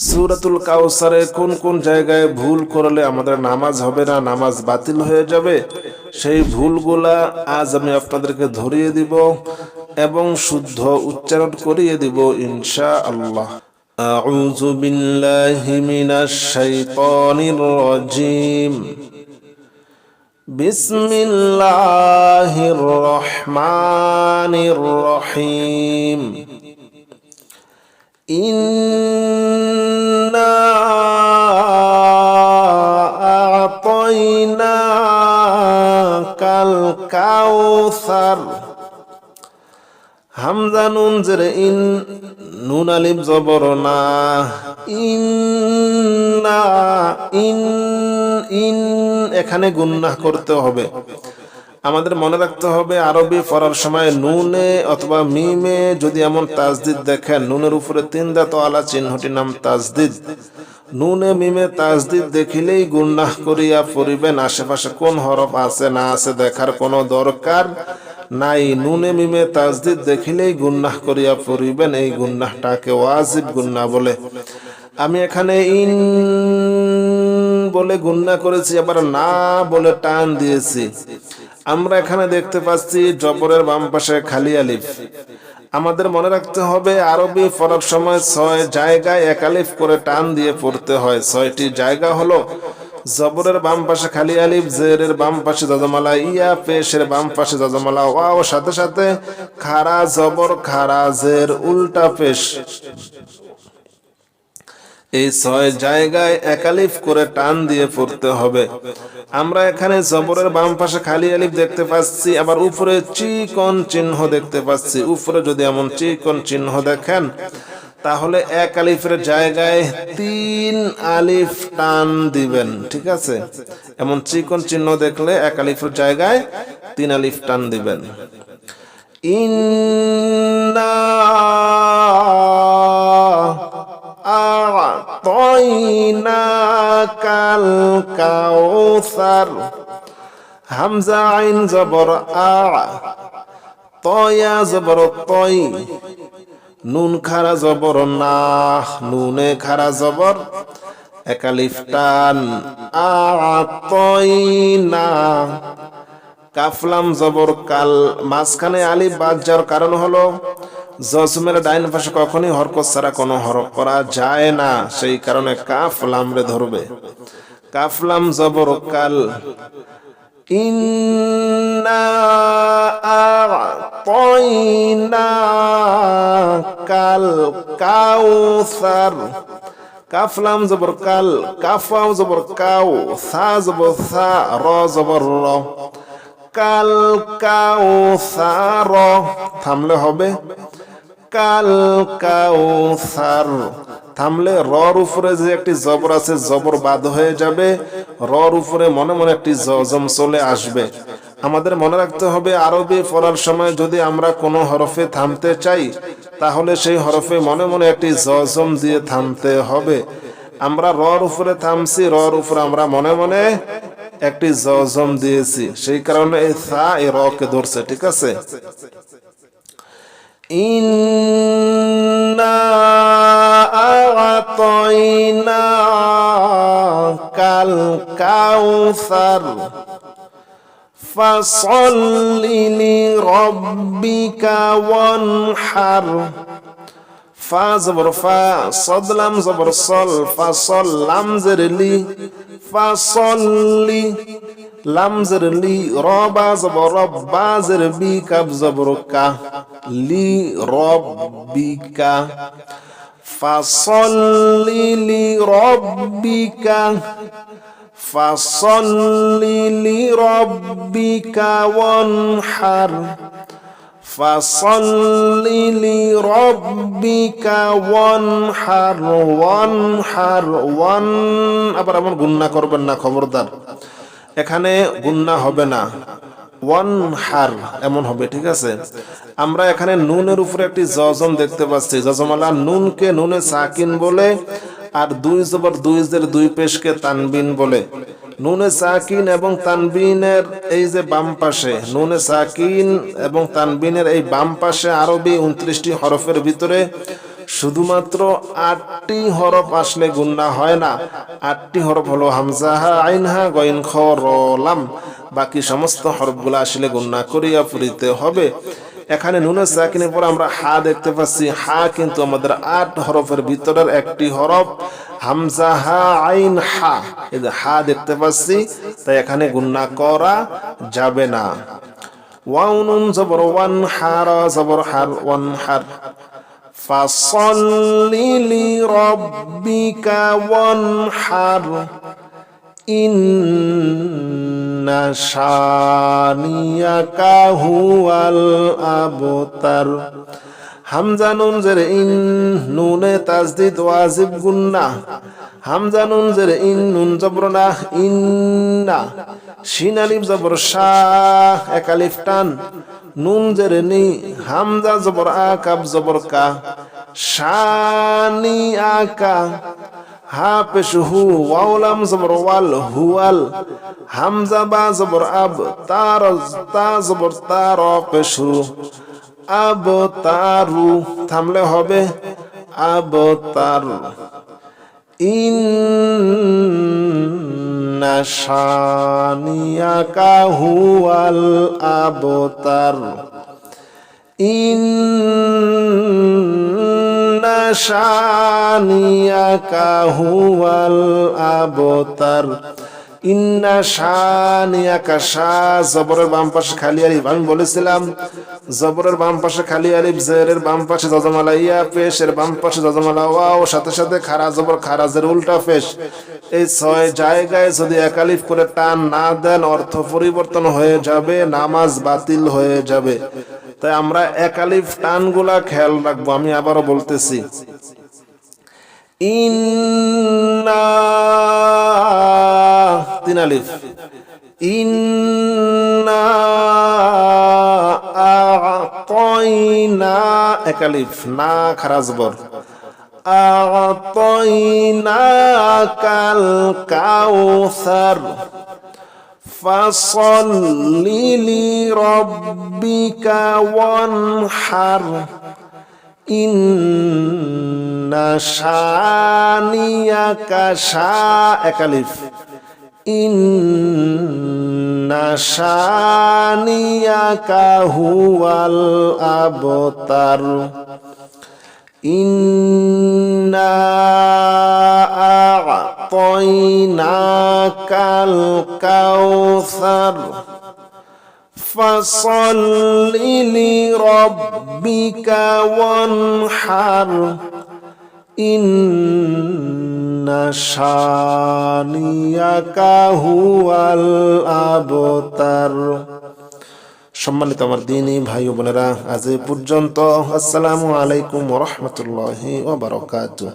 সুরাতুল কাউসারে কোন কোন জায়গায় ভুল করলে আমাদের নামাজ হবে না নামাজ বাতিল হয়ে যাবে সেই ভুলগুলা আজ আমি আপনাদেরকে ধরিয়ে দিব এবং শুদ্ধ উচ্চারণ করিয়ে দিব ইনশা আল্লাহ أعوذ بالله من الشيطان الرجيم بسم الله الرحمن الرحيم إنا أعطيناك الكوثر হামজা নুন জেরে ইন নুন আলিফ জবর না ইন না ইন ইন এখানে গুন্নাহ করতে হবে আমাদের মনে রাখতে হবে, আরবি পড়ার সময় নুনে অথবা মিমে যদি এমন তাজদিদ দেখেন, নুনের উপরে তিন দাঁত আলা চিহ্নটির নাম তাজদিদ। নুনে, মিমে তাজদিদ দেখিলেই গুন্নাহ করিয়া পড়িবেন, আশেপাশে কোন হরফ আছে না আছে দেখার কোনো দরকার নাই। নুনে, মিমে তাজদিদ দেখিলেই গুন্নাহ করিয়া পড়িবেন, এই গুন্নাহটাকে ওয়াজিব গুন্নাহ বলে। আমি এখানে ইন বলে গুন্না করেছি, আবার না বলে টান দিয়েছি। আমরা এখানে দেখতে পাচ্ছি জবরের বাম পাশে খালি আলিফ। আমাদের মনে রাখতে হবে, আরবি পড়ার সময় ছয় জায়গায় এক আলিফ করে টান দিয়ে পড়তে হয়। ছয়টি জায়গা হলো জবরের বাম পাশে খালি আলিফ, জেরের বাম পাশে যজমালা ইয়া পেশের বাম পাশে জজমালা ওয়া ও সাথে সাথে খারা জবর, খারা জের, উল্টা পেশ। এই ছয় জায়গায় একালিফ করে টান দিয়ে পড়তে হবে। আমরা এখানে জবরের বাম পাশে খালি আলিফ দেখতে পাচ্ছি, আবার উপরে চিকন চিহ্ন দেখতে পাচ্ছি। উপরে যদি এমন চিকন চিহ্ন দেখেন, তাহলে এক আলিফের জায়গায় তিন আলিফ টান দিবেন, ঠিক আছে? এমন চিকন চিহ্ন দেখলে এক আলিফের জায়গায় তিন আলিফ টান দিবেন। ইন্না আতাইনাকাল কাউসার হামজা আইন জবর আ তয়া জবর তই নুন খারা জবর না নুনে খারা জবর একালিফ টান আতইনা কাফলাম জবর কাল মাঝখানে আলিফ বাদ যাওয়ার কারণ হলো জজমের ডাইন পাশে কখনই হরকত ছাড়া কোনো হরফ করা যায় না। সেই কারণে কাফ লামরে ধরবে। কাফলাম জবর কাল। ইন্না আ'তাইনাকাল কাউসার। কাফলাম জবর কাল কাফাও জবর কাউ, সা জবর সা, র জবর র। কাল কাউ সার থামলে হবে। কাল কাউ সার থামলে রর উপরে যে একটি জবর আছে, জবর বাদ হয়ে যাবে। রর উপরে মনে মনে একটি জজম চলে আসবে। আমাদের মনে রাখতে হবে, আরবি পড়ার সময় যদি আমরা কোনো হরফে থামতে চাই, তাহলে সেই হরফে মনে মনে একটি জজম দিয়ে থামতে হবে। আমরা রর উপরে থামছি, রর উপরে আমরা মনে মনে একটি জজম দিয়েছি। সেই কারণে এই সা, এই রকে ধরছে, ঠিক আছে? إنا أعطيناك الكوثر فصل لربك وانحر فا زبر فا صد لم زبر صل فصل لم زر لي فصل لي সল্লি লাম জেরলি রবা জবর রব্বা জের বি কাব জবর কা লি ফাসল্লি লি রব্বিকা ফাসল্লি লি রব্বিকা ওয়ানহার ফাসল্লি লি রব্বিকা ওয়ানহার ওয়ানহার ওয়ান আবার এমন গুন্না করবেন না, খবরদার। এখানে গুন্না হবে না। ওয়ান হার এমন হবে, ঠিক আছে? আমরা এখানে নুনের উপরে একটি জজম দেখতে পাচ্ছি। জজমালা নুনকে নুনে সাকিন বলে আর দুই জবর দুই জের দুই পেশকে তানবিন বলে। নুনে সাকিন এবং তানবিনের এই যে বাম পাশে, নুনে সাকিন এবং তানবিনের এই বাম পাশে আরবি উনত্রিশটি হরফের ভিতরে শুধুমাত্র আটটি হরফ আসলে গুন্না হয় না। আটটি হরফ হলো হামজাহা, আইনহা গইন খ র, লাম। বাকি সমস্ত হরফগুলো আসলে গুন্না করিয়া ফুরিতে হবে। এখানে নুনের সাকিনের পর আমরা হা দেখতে পাচ্ছি। হা কিন্তু আমাদের আট হরফের ভিতরের একটি হরফ। হামজা হা আইন হা এই হা দেখতে পাচ্ছি, তাই এখানে গুন্না করা যাবে না। ওয়াউনুন জবর ওয়ান, হার জবর হার, ওয়ান হার। فصل لربك وانحر إن شانيك هو الأبتر হামজা নুন জেরে ইন নুনে তাজদিদ ওয়াজিব গুন্না হামজা নুন জেরে ইন নুন জবর না ইন্না শিন আলিফ জবর শাহ এক আলিফ টান নুন জেরে নি হামজা জবর আ কাব জবর কা শানি আকা হা পেশ হু ওয়াউলাম জবর ওয়াল, হুয়াল, হামজা বা জবর আব, তার, তা জবর তার পেশ হু আব তারু থামলে হবে আব তারু ইন্না শানিয়াকা হুয়াল, আবতার। ইন্না শানিয়াকা হুয়াল আবতার। ইন্না শানিয়াকা শা, জবরের বাম পাশে খালি আলিফ। আমি বলেছিলাম, জবরের বাম পাশে খালি আলিফ, জেরের বাম পাশে জজমালা ইয়া পেশের বাম পাশে জজমালা ওয়াও সাথে সাথে খারা জবর খারাজের উল্টা পেশ এই ছয় জায়গায় যদি একালিফ করে টান না দেন, অর্থ পরিবর্তন হয়ে যাবে, নামাজ বাতিল হয়ে যাবে। তাই আমরা একালিফ টানগুলা খেয়াল রাখব, আমি আবারও বলতেছি। ইন্না তিন আলিফ। ইন্না আতয়না এক আলিফ, না খারাজ বর। আতয়নাকাল কাউসার। فصل لربك وانحر إن شانيك شاء ألف إن شانيك هو الأبتر إنا فصل لربك وانحر إن شانيك هو الأبتر সম্মানিত আমার দিনী ভাই ও বোনেরা আজ এ পর্যন্ত আসসালামু আলাইকুম রহমতুল্লাহি ওবরাকাতুহ